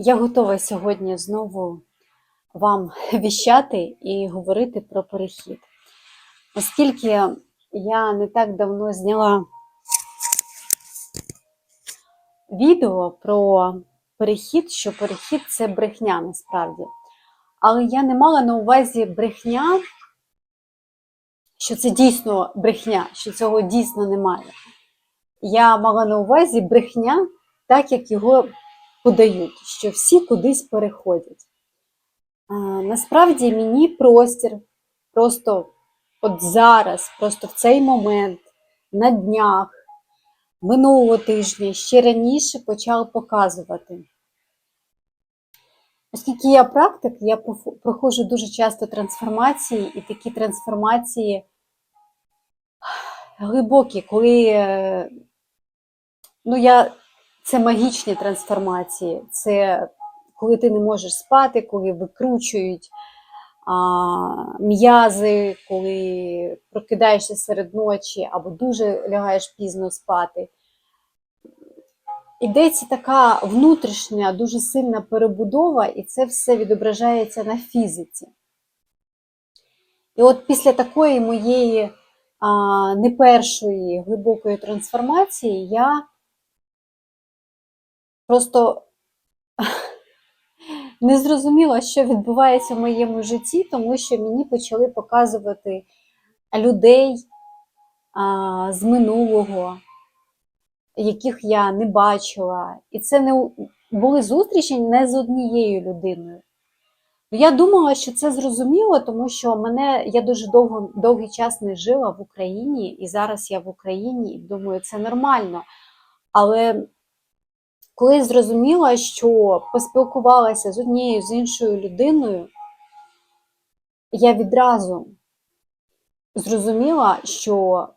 Я готова сьогодні знову вам віщати і говорити про перехід. Оскільки я не так давно зняла відео про перехід, що перехід це брехня насправді. Але я не мала на увазі брехня, що це дійсно брехня, що цього дійсно немає. Я мала на увазі брехня, так як його подають, що всі кудись переходять. Насправді мені простір просто от зараз, просто в цей момент, на днях, минулого тижня, ще раніше почав показувати. Оскільки я практик, я проходжу дуже часто трансформації, і такі трансформації глибокі, коли е, ну, я, це магічні трансформації, це коли ти не можеш спати, коли викручують м'язи, коли прокидаєшся серед ночі або дуже лягаєш пізно спати. Ідеться така внутрішня, дуже сильна перебудова, і це все відображається на фізиці. І от після такої моєї а, не першої глибокої трансформації я просто не зрозуміла, що відбувається в моєму житті, тому що мені почали показувати людей а, з минулого, яких я не бачила. І це не були зустрічі не з однією людиною. Я думала, що це зрозуміло, тому що мене я дуже довго довгий час не жила в Україні, і зараз я в Україні і думаю, це нормально. Але коли зрозуміла, що поспілкувалася з однією з іншою людиною, я відразу зрозуміла, що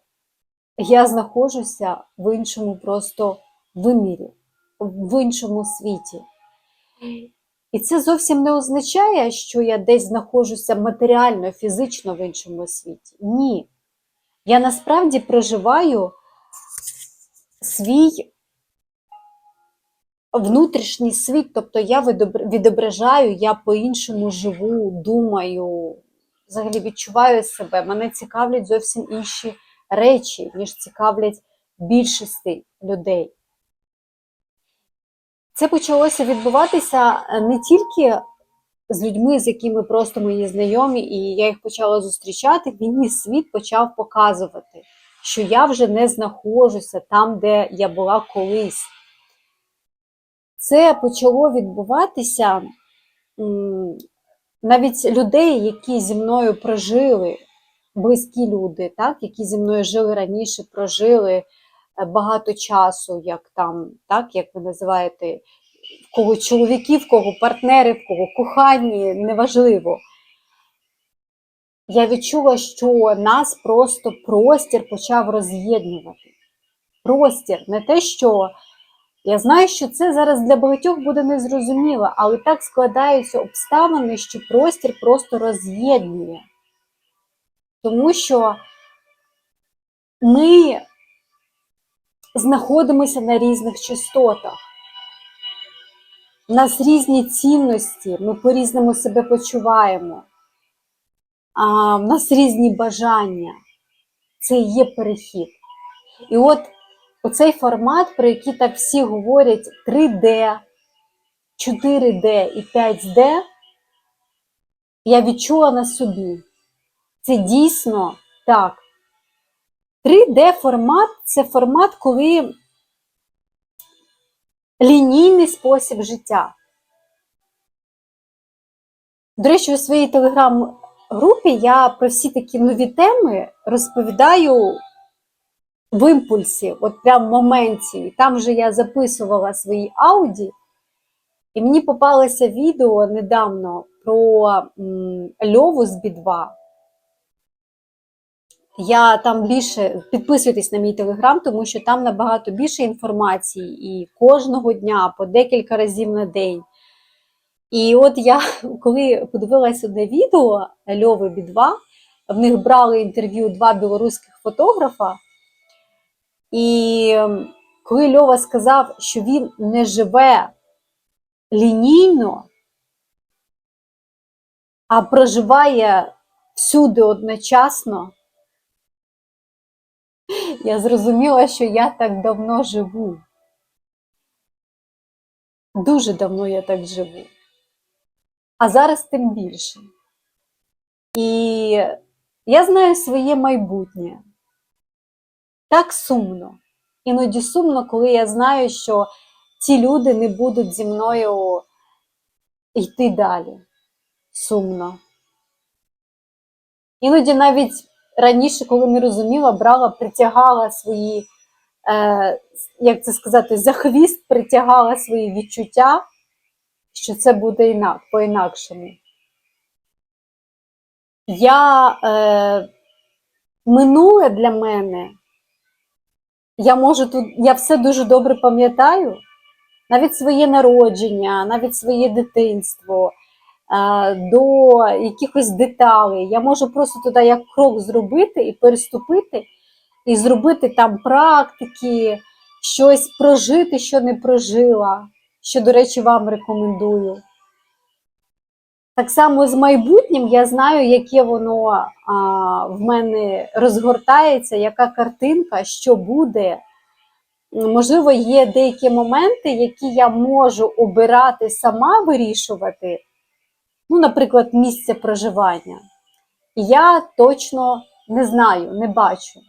я знаходжуся в іншому просто вимірі, в іншому світі. І це зовсім не означає, що я десь знаходжуся матеріально, фізично в іншому світі. Ні. Я насправді проживаю свій внутрішній світ, тобто я відображаю, я по-іншому живу, думаю, взагалі відчуваю себе. Мене цікавлять зовсім інші речі, ніж цікавлять більшості людей. Це почалося відбуватися е, не тільки з людьми, з якими просто мої знайомі, і я їх почала зустрічати, мені світ почав показувати, що я вже не знаходжуся там, де я була колись. Це почало відбуватися навіть людей, які зі мною прожили, близькі люди, так, які зі мною жили раніше, прожили е, багато часу, як там, так, як ви називаєте, в кого чоловіки, в кого партнери, в кого кохані, неважливо. Я відчула, що нас просто простір почав роз'єднувати. Простір, не те, що я знаю, що це зараз для багатьох буде незрозуміло, але так складаються обставини, що простір просто роз'єднує. Тому що ми знаходимося на різних частотах. У нас різні цінності, ми по-різному себе почуваємо. А, в нас різні бажання. Це є перехід. І от оцей формат, про який так всі говорять 3D, 4D і 5D, я відчула на собі. Це дійсно так. 3D формат це формат, коли лінійний спосіб життя. До речі, у своїй телеграм-групі я про всі такі нові теми розповідаю в імпульсі, от прям в моменті. Там же я записувала свої ауді, і мені попалося відео недавно про м, Льову з B2. Я там більше підписуйтесь на мій телеграм, тому що там набагато більше інформації і кожного дня по декілька разів на день. І от я, коли подивилася одне відео Льови Бі-2, в них брали інтерв'ю два білоруських фотографа, і ем, коли Льова сказав, що він не живе лінійно, а проживає всюди одночасно, я зрозуміла, що я так давно живу. Дуже давно я так живу. А зараз тим більше. І я знаю своє майбутнє. Так сумно. Іноді сумно, коли я знаю, що ці люди не будуть зі мною йти далі. Сумно. Іноді навіть раніше, коли не розуміла, брала, притягала свої, е, як це сказати, за хвіст притягала свої відчуття, що це буде інак, по-інакшому. Я е, минуле для мене, я можу тут, я все дуже добре пам'ятаю, навіть своє народження, навіть своє дитинство, до якихось деталей. Я можу просто туди як крок зробити і переступити, і зробити там практики, щось прожити, що не прожила, що, до речі, вам рекомендую. Так само з майбутнім я знаю, яке воно а, в мене розгортається, яка картинка, що буде. Можливо, є деякі моменти, які я можу обирати сама вирішувати, ну, наприклад, місце проживання. Я точно не знаю, не бачу.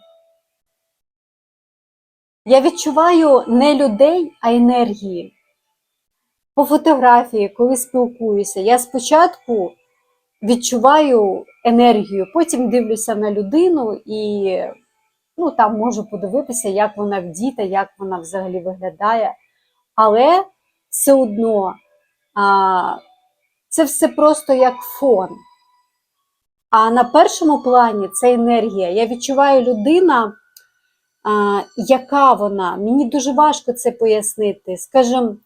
Я відчуваю не людей, а енергії. По фотографії, коли спілкуюся, я спочатку відчуваю енергію, потім дивлюся на людину і ну, там можу подивитися, як вона вдіта, як вона взагалі виглядає. Але все одно а, це все просто як фон. А на першому плані це енергія. Я відчуваю людина, а, яка вона. Мені дуже важко це пояснити. Скажімо,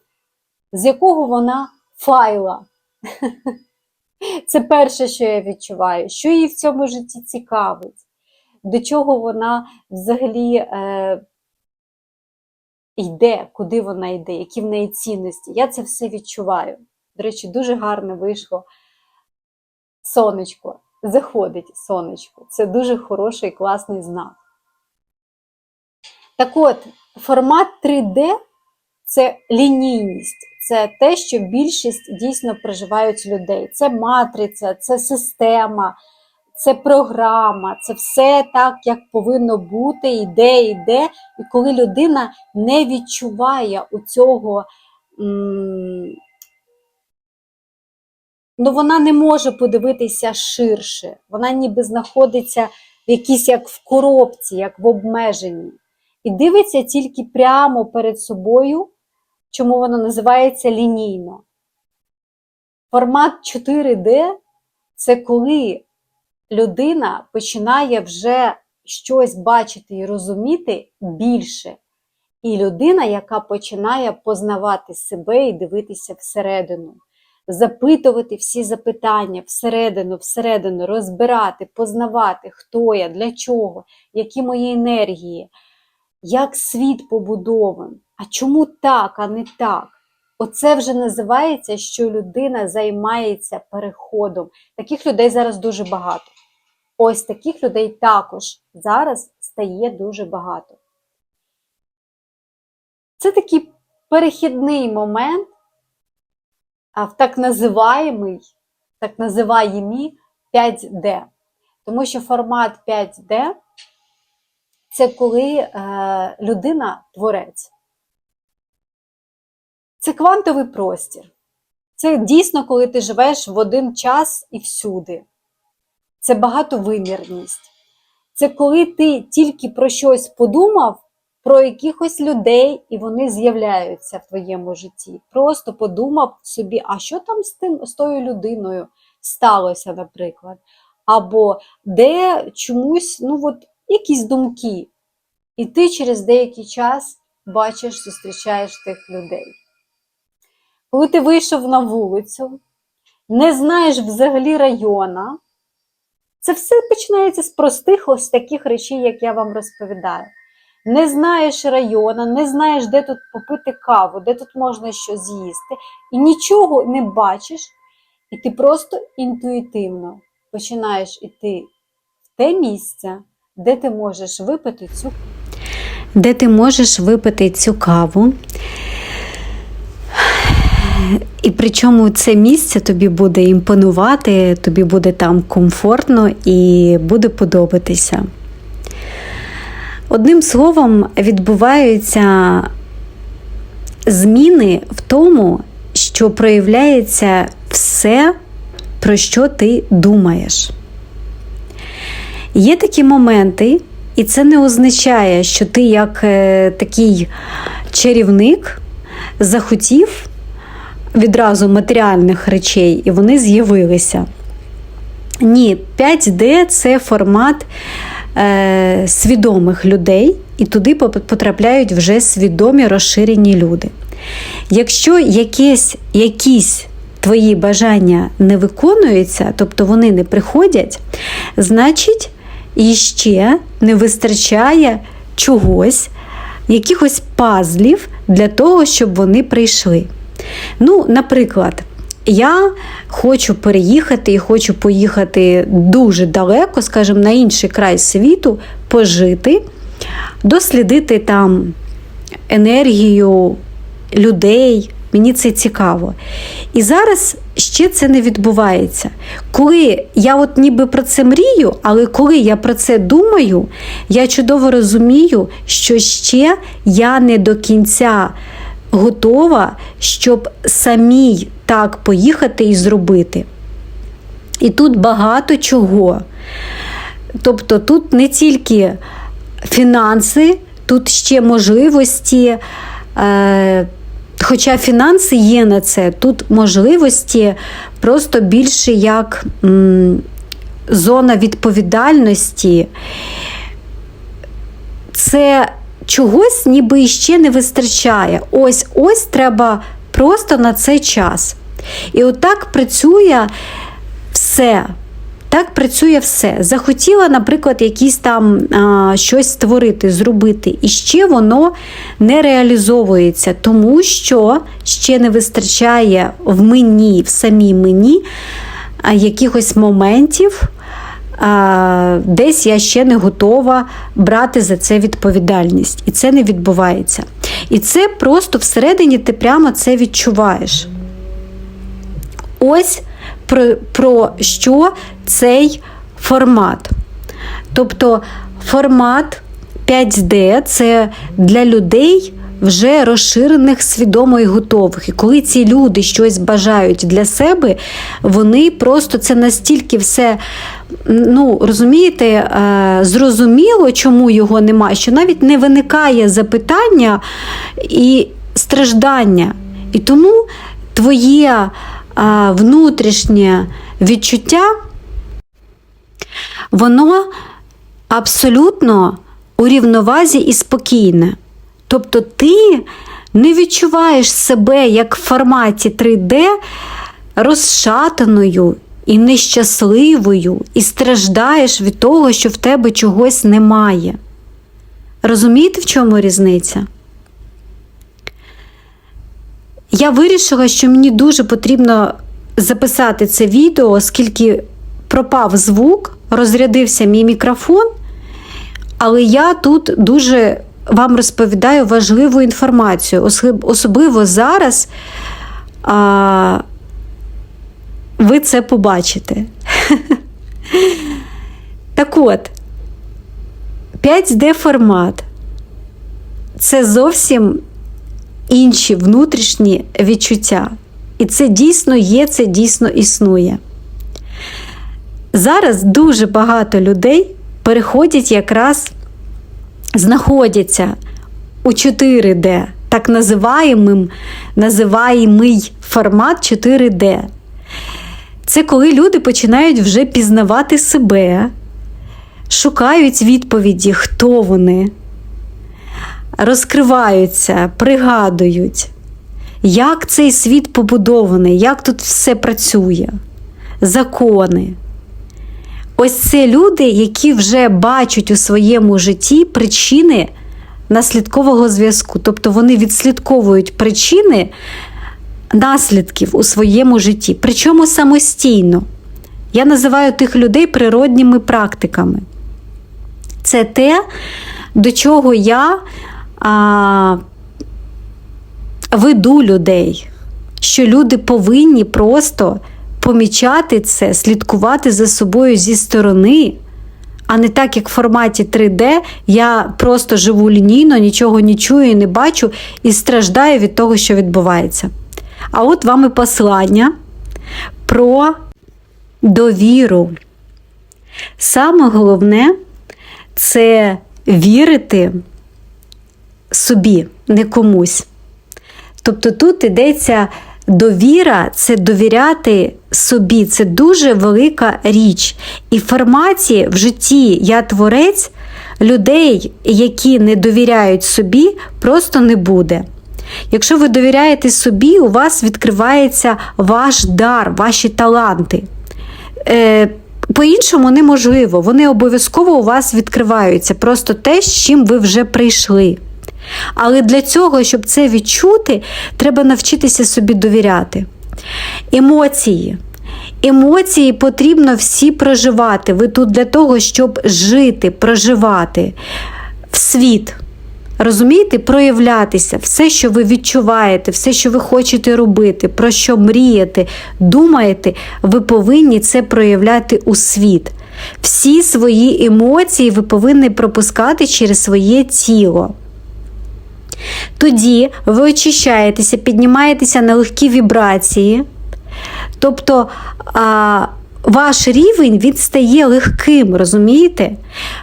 з якого вона файла. Це перше, що я відчуваю, що їй в цьому житті цікавить, до чого вона взагалі е, йде, куди вона йде, які в неї цінності. Я це все відчуваю. До речі, дуже гарно вийшло сонечко. Заходить сонечко. Це дуже хороший класний знак. Так от, формат 3D це лінійність, це те, що більшість дійсно проживають людей. Це матриця, це система, це програма, це все так, як повинно бути, йде, йде. І коли людина не відчуває у цього, ну вона не може подивитися ширше, вона ніби знаходиться в якійсь як в коробці, як в обмеженні. І дивиться тільки прямо перед собою, чому воно називається лінійно. Формат 4D це коли людина починає вже щось бачити і розуміти більше. І людина, яка починає познавати себе і дивитися всередину, запитувати всі запитання всередину, всередину, розбирати, познавати, хто я, для чого, які мої енергії, як світ побудований, а чому так, а не так. Оце вже називається, що людина займається переходом. Таких людей зараз дуже багато. Ось таких людей також зараз стає дуже багато. Це такий перехідний момент, а в так називаємий, так називаємі 5D. Тому що формат 5D це коли е, людина творець. Це квантовий простір. Це дійсно, коли ти живеш в один час і всюди. Це багатовимірність. Це коли ти тільки про щось подумав, про якихось людей, і вони з'являються в твоєму житті. Просто подумав собі, а що там з тим, з тою людиною сталося, наприклад. Або де чомусь, ну от якісь думки. І ти через деякий час бачиш, зустрічаєш тих людей. Коли ти вийшов на вулицю, не знаєш взагалі района, це все починається з простих ось таких речей, як я вам розповідаю. не знаєш району, не знаєш, де тут попити каву, де тут можна що з'їсти, і нічого не бачиш, і ти просто інтуїтивно починаєш іти в те місце, де ти можеш випити цю де ти можеш випити цю каву. Причому це місце тобі буде імпонувати, тобі буде там комфортно і буде подобатися. Одним словом, відбуваються зміни в тому, що проявляється все, про що ти думаєш. Є такі моменти, і це не означає, що ти як е, такий чарівник захотів відразу матеріальних речей, і вони з'явилися. Ні, 5D це формат е, свідомих людей, і туди потрапляють вже свідомі розширені люди. Якщо якісь, якісь твої бажання не виконуються, тобто вони не приходять, значить іще не вистачає чогось, якихось пазлів для того, щоб вони прийшли. Ну, наприклад, я хочу переїхати і хочу поїхати дуже далеко, скажімо, на інший край світу, пожити, дослідити там енергію людей. Мені це цікаво. І зараз ще це не відбувається. Коли я от ніби про це мрію, але коли я про це думаю, я чудово розумію, що ще я не до кінця готова, щоб самій так поїхати і зробити. І тут багато чого. Тобто тут не тільки фінанси, тут ще можливості. Е, Хоча фінанси є на це, тут можливості просто більше як зона відповідальності. Це чогось ніби ще не вистачає. Ось ось треба просто на це час. І отак працює все. Так працює все. Захотіла, наприклад, якісь там а, щось створити, зробити, і ще воно не реалізовується, тому що ще не вистачає в мені, в самій мені якихось моментів, десь я ще не готова брати за це відповідальність. І це не відбувається. І це просто всередині ти прямо це відчуваєш. Ось про, про що цей формат. Тобто формат 5D це для людей вже розширених, свідомо і готових. І коли ці люди щось бажають для себе, вони просто це настільки все. Ну, розумієте, зрозуміло, чому його немає, що навіть не виникає запитання і страждання. І тому твоє внутрішнє відчуття, воно абсолютно у рівновазі і спокійне. Тобто ти не відчуваєш себе як в форматі 3D розшатаною і нещасливою, і страждаєш від того, що в тебе чогось немає. Розумієте, в чому різниця? Я вирішила, що мені дуже потрібно записати це відео, оскільки пропав звук, розрядився мій мікрофон, але я тут дуже вам розповідаю важливу інформацію. Особливо зараз а, ви це побачите. Так от, 5D формат це зовсім інші внутрішні відчуття. І це дійсно є, це дійсно існує. Зараз дуже багато людей переходять якраз, знаходяться у 4D, так називаємий формат 4D. Це коли люди починають вже пізнавати себе, шукають відповіді, хто вони, розкриваються, пригадують як цей світ побудований, як тут все працює, закони. Ось це люди, які вже бачать у своєму житті причини наслідкового зв'язку. Тобто вони відслідковують причини наслідків у своєму житті, причому самостійно. Я називаю тих людей природніми практиками. Це те, до чого я а, веду людей, що люди повинні просто помічати це, слідкувати за собою зі сторони, а не так, як в форматі 3D, я просто живу лінійно, нічого не чую і не бачу і страждаю від того, що відбувається. А от вам і послання про довіру. Саме головне це вірити собі, не комусь. Тобто тут йдеться довіра це довіряти собі, це дуже велика річ. І в форматі в житті я творець людей, які не довіряють собі, просто не буде. Якщо ви довіряєте собі, у вас відкривається ваш дар, ваші таланти. Е, по-іншому неможливо, вони обов'язково у вас відкриваються, просто те, з чим ви вже прийшли. Але для цього, щоб це відчути, треба навчитися собі довіряти. Емоції. Емоції потрібно всі проживати. Ви тут для того, щоб жити, проживати в світ. Розумієте, проявлятися, все, що ви відчуваєте, все, що ви хочете робити, про що мрієте, думаєте, ви повинні це проявляти у світ. Всі свої емоції ви повинні пропускати через своє тіло. Тоді ви очищаєтеся, піднімаєтеся на легкі вібрації. Тобто а, ваш рівень він стає легким, розумієте?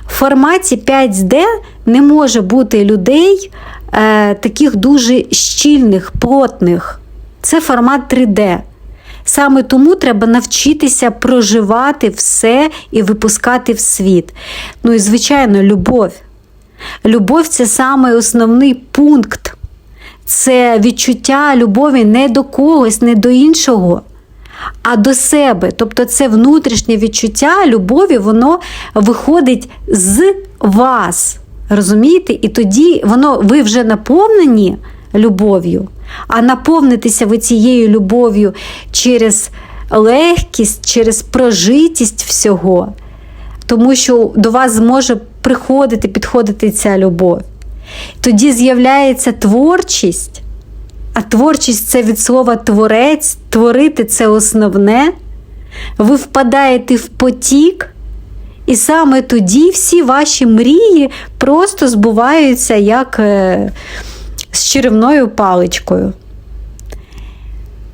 В форматі 5D не може бути людей е, таких дуже щільних, плотних. Це формат 3D. Саме тому треба навчитися проживати все і випускати в світ. Ну і, звичайно, любов. Любов це саме основний пункт. Це відчуття любові не до когось, не до іншого, а до себе. Тобто це внутрішнє відчуття любові, воно виходить з вас. Розумієте? І тоді воно, ви вже наповнені любов'ю, а наповнитися ви цією любов'ю через легкість, через прожитість всього, тому що до вас зможе приходити, підходити ця любов. Тоді з'являється творчість, а творчість це від слова творець, творити це основне. Ви впадаєте в потік, і саме тоді всі ваші мрії просто збуваються як е, з черевною паличкою.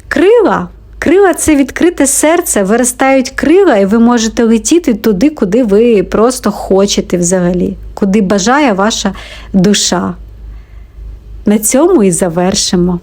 Крила. Крила це відкрите серце, виростають крила, і ви можете летіти туди, куди ви просто хочете взагалі, куди бажає ваша душа. На цьому і завершимо.